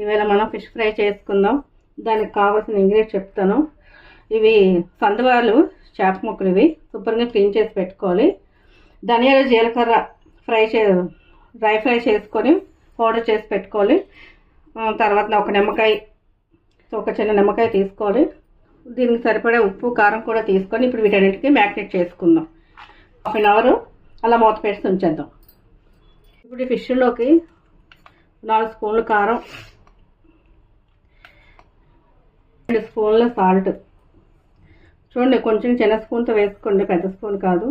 ఈవేళ మనం fish fry చేసుకుందాం. దానికి కావాల్సిన ఇంగ్రీడియంట్ చెప్తాను. ఇవి సందువాలు చేప ముక్కలు ఇవి శుభ్రంగా క్లీన్ చేసి పెట్టుకోవాలి. ధనియాలు జీలకర్ర ఫ్రై చే డ్రై ఫ్రై చేసుకొని పౌడర్ చేసి పెట్టుకోవాలి. తర్వాత ఒక నిమ్మకాయ ఒక చిన్న నిమ్మకాయ తీసుకోవాలి. దీనికి సరిపడే ఉప్పు కారం కూడా తీసుకొని ఇప్పుడు వీటన్నిటికీ మ్యాగ్నేట్ చేసుకుందాం. హాఫ్ అన్ అవర్ అలా మూత పెట్టి ఉంచేద్దాం. ఇప్పుడు ఈ ఫిష్లోకి నాలుగు స్పూన్లు కారం రెండు స్పూన్ల సాల్ట్. చూడండి కొంచెం చిన్న స్పూన్తో వేసుకోండి పెద్ద స్పూన్ కాదు.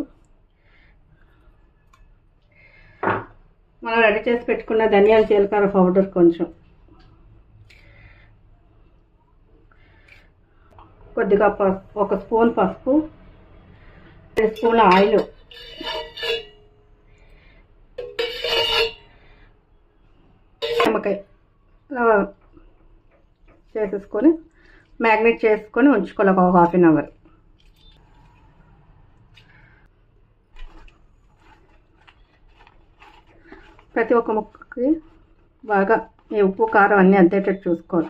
మనం రెడీ చేసి పెట్టుకున్న ధనియాల జీలకర్ర పౌడర్ కొంచెం. కొద్దిగా పసుపు ఒక స్పూన్ పసుపు రెండు స్పూన్ల ఆయిల్. నిమ్మకాయ. చేసేసుకొని మ్యాగ్నేట్ చేసుకొని ఉంచుకోవాలి ఒక హాఫ్ అన్ అవర్. ప్రతి ఒక్క ముక్కకి బాగా ఈ ఉప్పు కారం అన్నీ అద్దేటట్టు చూసుకోవాలి.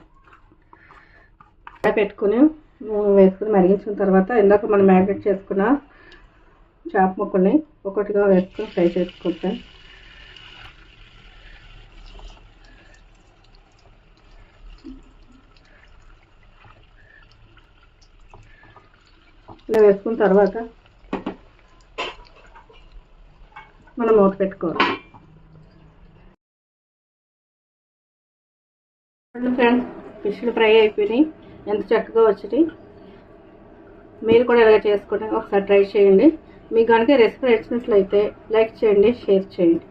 అలా పెట్టుకుని నూనె వేసుకుని మరిగించిన తర్వాత ఇందాక మనం మ్యాగ్నేట్ చేసుకున్న చేప ముక్కల్ని ఒకటిగా వేసుకొని ఫ్రై చేసుకుంటాం ఇలా వేసుకున్న తర్వాత మనం మూత పెట్టుకోవాలి. ఫ్రెండ్స్ ఫిష్లు ఫ్రై అయిపోయినాయి. ఎంత చక్కగా వచ్చినాయి. మీరు కూడా ఇలా చేసుకుంటే ఒకసారి ట్రై చేయండి. మీకు కనుక రెసిపీ నచ్చినట్లయితే లైక్ చేయండి షేర్ చేయండి.